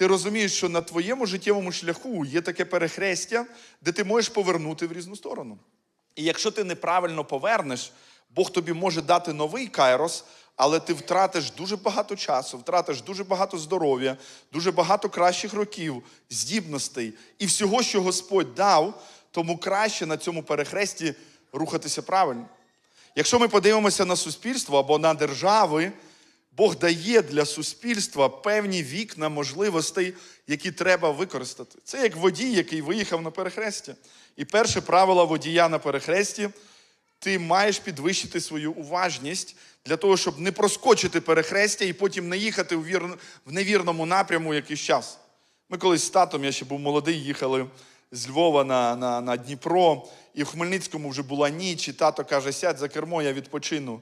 ти розумієш, що на твоєму життєвому шляху є таке перехрестя, де ти можеш повернути в різну сторону. І якщо ти неправильно повернеш, Бог тобі може дати новий кайрос, але ти втратиш дуже багато часу, втратиш дуже багато здоров'я, дуже багато кращих років, здібностей і всього, що Господь дав, тому краще на цьому перехресті рухатися правильно. Якщо ми подивимося на суспільство або на держави, Бог дає для суспільства певні вікна можливостей, які треба використати. Це як водій, який виїхав на перехрестя. І перше правило водія на перехресті ти маєш підвищити свою уважність для того, щоб не проскочити перехрестя і потім не їхати в невірному напряму якийсь час. Ми колись з татом, я ще був молодий, їхали з Львова на, на, на Дніпро, і в Хмельницькому вже була ніч, і тато каже: сядь за кермо, я відпочину.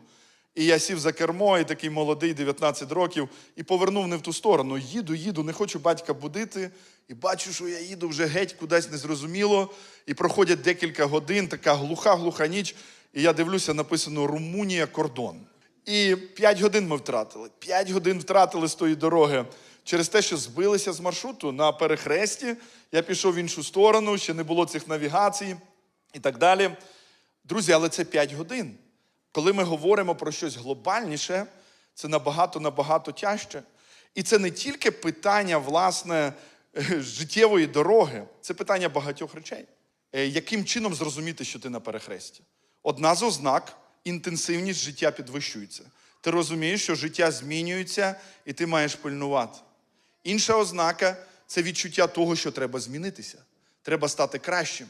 І я сів за кермо, і такий молодий, 19 років, і повернув не в ту сторону. Їду, їду, не хочу батька будити. І бачу, що я їду вже геть кудись незрозуміло. І проходять декілька годин, така глуха-глуха ніч. І я дивлюся, написано Румунія кордон. І 5 годин ми втратили. 5 годин втратили з тої дороги. Через те, що збилися з маршруту на перехресті, я пішов в іншу сторону, ще не було цих навігацій і так далі. Друзі, але це 5 годин. Коли ми говоримо про щось глобальніше, це набагато набагато тяжче. І це не тільки питання, власне, е, життєвої дороги, це питання багатьох речей. Е, Яким чином зрозуміти, що ти на перехресті? Одна з ознак інтенсивність життя підвищується. Ти розумієш, що життя змінюється, і ти маєш пильнувати. Інша ознака це відчуття того, що треба змінитися. Треба стати кращим.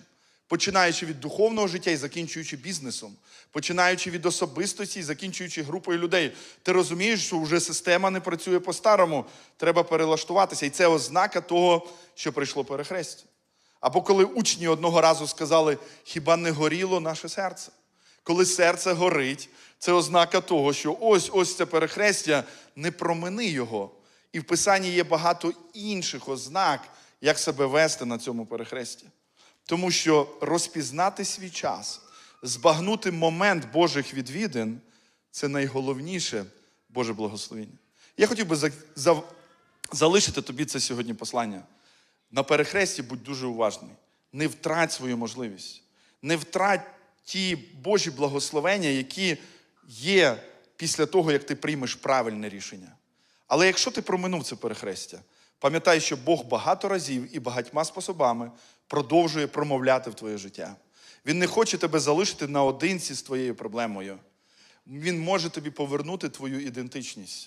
Починаючи від духовного життя і закінчуючи бізнесом, починаючи від особистості і закінчуючи групою людей. Ти розумієш, що вже система не працює по-старому, треба перелаштуватися. І це ознака того, що прийшло перехрестя. Або коли учні одного разу сказали, хіба не горіло наше серце? Коли серце горить, це ознака того, що ось ось це перехрестя, не промини його. І в Писанні є багато інших ознак, як себе вести на цьому перехресті. Тому що розпізнати свій час, збагнути момент Божих відвідин це найголовніше Боже благословення. Я хотів би за, за, залишити тобі це сьогодні послання. На перехресті будь дуже уважний. Не втрать свою можливість. Не втрать ті Божі благословення, які є після того, як ти приймеш правильне рішення. Але якщо ти проминув це перехрестя, пам'ятай, що Бог багато разів і багатьма способами продовжує промовляти в твоє життя. Він не хоче тебе залишити наодинці з твоєю проблемою. Він може тобі повернути твою ідентичність.